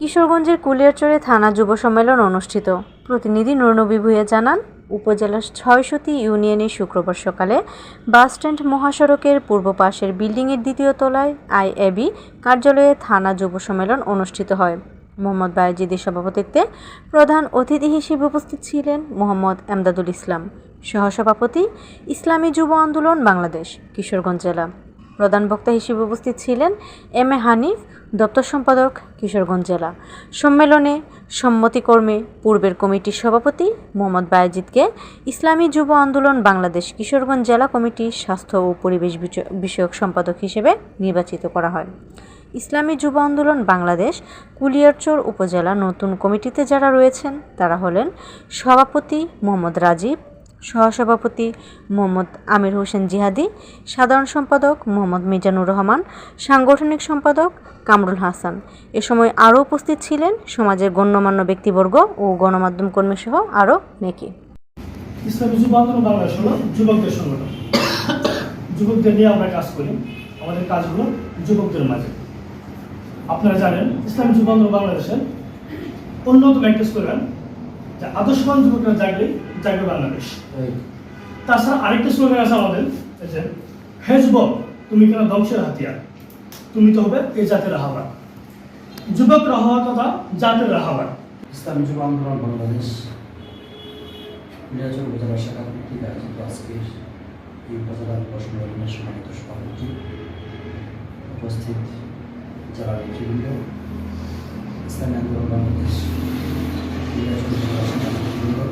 কিশোরগঞ্জের কুলিয়ারচরে থানা যুব সম্মেলন অনুষ্ঠিত। প্রতিনিধি নুরনবী ভুঁইয়া জানান, উপজেলার ছয়শতি ইউনিয়নে শুক্রবার সকালে বাসস্ট্যান্ড মহাসড়কের পূর্ব পাশের বিল্ডিংয়ের দ্বিতীয় তলায় আইএবি কার্যালয়ে থানা যুব সম্মেলন অনুষ্ঠিত হয়। মোহাম্মদ বায়েজিদের সভাপতিত্বে প্রধান অতিথি হিসেবে উপস্থিত ছিলেন মোহাম্মদ এমদাদুল ইসলাম। সহসভাপতি, ইসলামী যুব আন্দোলন বাংলাদেশ, কিশোরগঞ্জ জেলা। প্রধান বক্তা হিসেবে উপস্থিত ছিলেন এম এ হানিফ, দপ্তর সম্পাদক, কিশোরগঞ্জ জেলা। সম্মেলনে সম্মতিকর্মে পূর্বের কমিটির সভাপতি মোহাম্মদ বায়েজিদকে ইসলামী যুব আন্দোলন বাংলাদেশ কিশোরগঞ্জ জেলা কমিটির স্বাস্থ্য ও পরিবেশ বিষয়ক সম্পাদক হিসেবে নির্বাচিত করা হয়। ইসলামী যুব আন্দোলন বাংলাদেশ কুলিয়ারচর উপজেলা নতুন কমিটিতে যারা রয়েছেন তারা হলেন সভাপতি মোহাম্মদ রাজীব সহসভাপতি মোহাম্মদ আমির হোসেন জিহাদি, সাধারণ সম্পাদক মোহাম্মদ মিজানুর রহমান, সাংগঠনিক সম্পাদক কামরুল হাসান। এ সময় আরও উপস্থিত ছিলেন সমাজের গণ্যমান্য ব্যক্তিবর্গ ও গণমাধ্যম কর্মী সহ আরও নেকি। যুবকদের সংগঠন। যুবকদের নিয়ে আমরা কাজ করি। আমাদের কাজগুলো যুবকদের মাঝে। আপনারা জানেন, ইসলামী যুব আন্দোলন বাংলাদেশের অন্যতম একটা স্লোগান যে আদর্শবান যুবকরা জাগলে জাগবে বাংলাদেশ। তাছাড়া আরেকটা স্লোগান আছে আমাদের এই যে হে তুমি কেন ধ্বংসের হাতিয়ার? তুমি তো হবে এই জাতের রাহাবার যুবক রাহাবার তথা জাতের রাহাবার ইসলামী যুব আন্দোলন বাংলাদেশ। নির্বাচন উপজেলা শাখা কর্তৃক আয়োজিত আজকের এই উপজেলার বসবাসের সম্মানিত সভাপতি উপস্থিত জেলা নেতৃবৃন্দ। ইসলামী আন্দোলন বাংলাদেশ। নির্বাচন উপজেলা